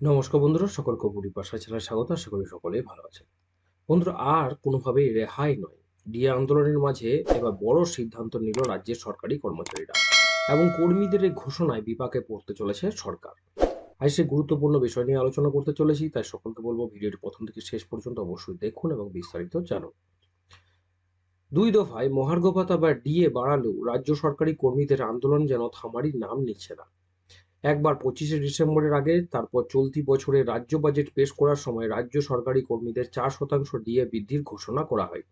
নমস্কার বন্ধুরা, সকলকে বুড়ি পাশা ছেলে স্বাগত, আশা করি সকলেই ভালো আছেন। বন্ধুরা, আর কোনোভাবেই রেহাই নয়। ডিএ আন্দোলনের মাঝে এবার বড় সিদ্ধান্ত নিল রাজ্যের সরকারি কর্মচারীরা এবং কর্মীদের এই ঘোষণায় বিপাকে পড়তে চলেছে সরকার। আজ সে গুরুত্বপূর্ণ বিষয় নিয়ে আলোচনা করতে চলেছি, তাই সকলকে বলব ভিডিওটি প্রথম থেকে শেষ পর্যন্ত অবশ্যই দেখুন এবং বিস্তারিত জানুন। দুই দফায় মহার্ঘ ভাতা বা ডিএ বাড়ালেও রাজ্য সরকারি কর্মীদের আন্দোলন যেন থামারই নাম নিচ্ছে না। একবার পঁচিশে ডিসেম্বরের আগে, তারপর চলতি বছরে রাজ্য বাজেট পেশ করার সময় রাজ্য সরকারি কর্মীদের চার শতাংশ ডিএ বৃদ্ধির ঘোষণা করা হয়।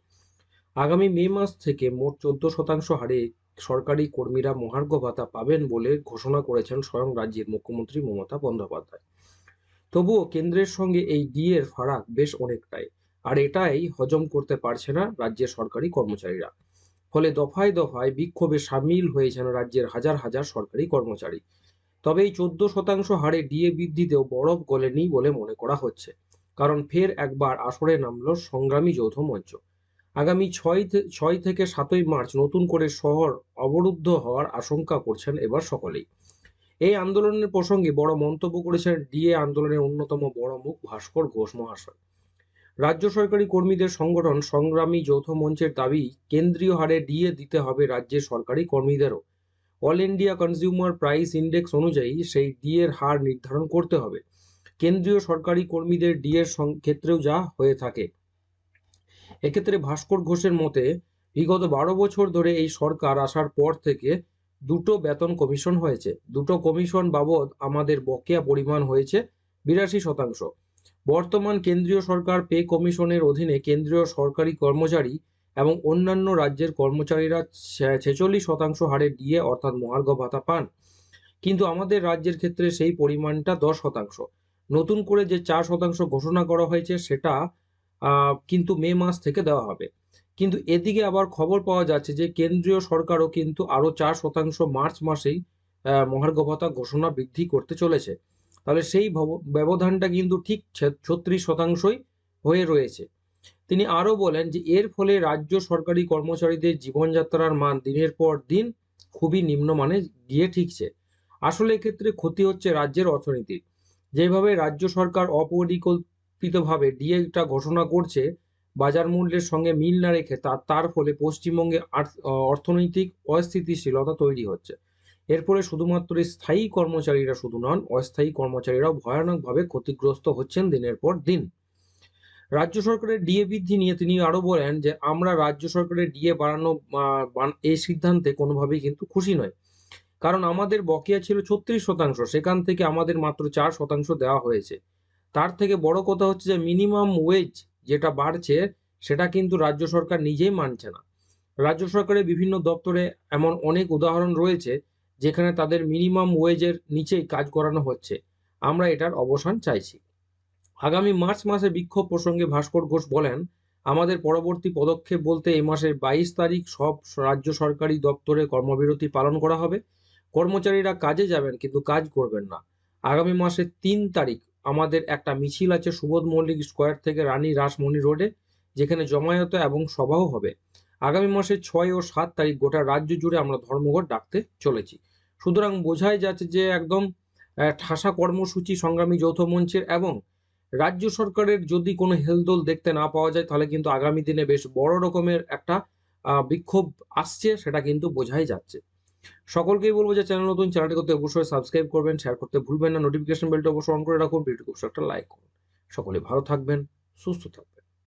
আগামী মে মাস থেকে মোট চোদ্দ শতাংশ হারে সরকারি কর্মীরা মহার্ঘ ভাতা পাবেন বলে ঘোষণা করেছেন স্বয়ং রাজ্যের মুখ্যমন্ত্রী মমতা বন্দ্যোপাধ্যায়। তবুও কেন্দ্রের সঙ্গে এই ডিএর ফারাক বেশ অনেকটাই, আর এটাই হজম করতে পারছে না রাজ্যের সরকারি কর্মচারীরা। ফলে দফায় দফায় বিক্ষোভে সামিল হয়েছেন রাজ্যের হাজার হাজার সরকারি কর্মচারী। তবে এই চোদ্দ শতাংশ হারে ডিএ বৃদ্ধিতেও বরফ গলেনি বলে মনে করা হচ্ছে। কারণ ফের একবার আসরে নামল সংগ্রামী যৌথ মঞ্চ। আগামী ছয় ছয় থেকে সাতই মার্চ নতুন করে শহর অবরুদ্ধ হওয়ার আশঙ্কা করছেন এবার সকলেই। এই আন্দোলনের প্রসঙ্গে বড় মন্তব্য করেছেন ডিএ আন্দোলনের অন্যতম বড় মুখ ভাস্কর ঘোষ মহাশয়। রাজ্য সরকারি কর্মীদের সংগঠন সংগ্রামী যৌথ মঞ্চের দাবি, কেন্দ্রীয় হারে ডিএ দিতে হবে রাজ্যের সরকারি কর্মীদেরও। All India consumer price index অনুযায়ী সেই ডিএর হার নির্ধারণ করতে হবে। কেন্দ্রীয় সরকারি কর্মীদের ডিএর ক্ষেত্রেও যা হয়ে থাকে। এক্ষেত্রে ভাস্কর ঘোষের মতে, বিগত বারো বছর ধরে এই সরকার আসার পর থেকে দুটো বেতন কমিশন হয়েছে। দুটো কমিশন বাবদ আমাদের বকেয়া পরিমাণ হয়েছে বিরাশি শতাংশ। বর্তমান কেন্দ্রীয় সরকার পে কমিশনের অধীনে কেন্দ্রীয় সরকারি কর্মচারী এবং অন্যান্য রাজ্যের কর্মচারীরা ছেচল্লিশ শতাংশ হারে ডিএ অর্থাৎ মহার্ঘ ভাতা পান। কিন্তু আমাদের রাজ্যের ক্ষেত্রে সেই পরিমাণটা দশ শতাংশ। নতুন করে যে চার শতাংশ ঘোষণা করা হয়েছে সেটা কিন্তু মে মাস থেকে দেওয়া হবে। কিন্তু এদিকে আবার খবর পাওয়া যাচ্ছে যে কেন্দ্রীয় সরকারও কিন্তু আরও চার শতাংশ মার্চ মাসেই মহার্ঘ ভাতা ঘোষণা বৃদ্ধি করতে চলেছে। তাহলে সেই ব্যবধানটা কিন্তু ঠিক ছত্রিশ শতাংশই হয়ে রয়েছে। তিনি আরও বলেন যে, এর ফলে রাজ্য সরকারি কর্মচারীদের জীবনযাত্রার মান দিনের পর দিন খুবই নিম্নমানে গিয়ে ঠিকছে। আসলে এক্ষেত্রে ক্ষতি হচ্ছে রাজ্যের অর্থনীতির। যেভাবে রাজ্য সরকার অপরিকল্পিতভাবে ডিএটা ঘোষণা করছে, বাজার মূল্যের সঙ্গে মিল না রেখে তার তার ফলে পশ্চিমবঙ্গে অর্থনৈতিক অস্থিতিশীলতা তৈরি হচ্ছে। এর ফলে শুধুমাত্র স্থায়ী কর্মচারীরা শুধু নন, অস্থায়ী কর্মচারীরাও ভয়ানকভাবে ক্ষতিগ্রস্ত হচ্ছেন দিনের পর দিন। রাজ্য সরকারের ডিএ বৃদ্ধি নিয়ে তিনি আরও বলেন যে, আমরা রাজ্য সরকারের ডিএ বাড়ানো এই সিদ্ধান্তে কোনোভাবেই কিন্তু খুশি নয় কারণ আমাদের বকেয়া ছিল ছত্রিশ শতাংশ, সেখান থেকে আমাদের মাত্র চার শতাংশ দেওয়া হয়েছে। তার থেকে বড় কথা হচ্ছে যে, মিনিমাম ওয়েজ যেটা বাড়ছে, সেটা কিন্তু রাজ্য সরকার নিজেই মানছে না। রাজ্য সরকারের বিভিন্ন দপ্তরে এমন অনেক উদাহরণ রয়েছে, যেখানে তাদের মিনিমাম ওয়েজের নিচেই কাজ করানো হচ্ছে। আমরা এটার অবসান চাইছি। আগামী মার্চ মাসে বিক্ষোভ প্রসঙ্গে ভাস্কর ঘোষ বলেন, আমাদের পরবর্তী পদক্ষেপ বলতে এই মাসের বাইশ তারিখ সব রাজ্য সরকারি দপ্তরে কর্মবিরতি পালন করা হবে। কর্মচারীরা কাজে যাবেন কিন্তু কাজ করবেন না। আগামী মাসের তিন তারিখ আমাদের একটা মিছিল আছে সুবোধ মল্লিক স্কোয়ার থেকে রানী রাসমণি রোডে, যেখানে জমায়েত এবং সভাও হবে। আগামী মাসের ছয় ও সাত তারিখ গোটা রাজ্য জুড়ে আমরা ধর্মঘট ডাকতে চলেছি। সুতরাং বোঝাই যাচ্ছে যে একদম ঠাসা কর্মসূচি সংগ্রামী যৌথ মঞ্চের এবং রাজ্য সরকারের যদি কোনো হেলদোল দেখতে না পাওয়া যায়, তাহলে কিন্তু আগামী দিনে বেশ বড় রকমের একটা বিক্ষোভ আসছে, সেটা কিন্তু বোঝাই যাচ্ছে। সকলকেই বলব যে চ্যানেল নতুন চ্যানেলটি করতে অবশ্যই সাবস্ক্রাইব করবেন শেয়ার করতে ভুলবেন না নোটিফিকেশন বেলটা অবশ্যই অন করে রাখুন ভিডিও একটা লাইক করুন। সকলে ভালো থাকবেন, সুস্থ থাকবেন।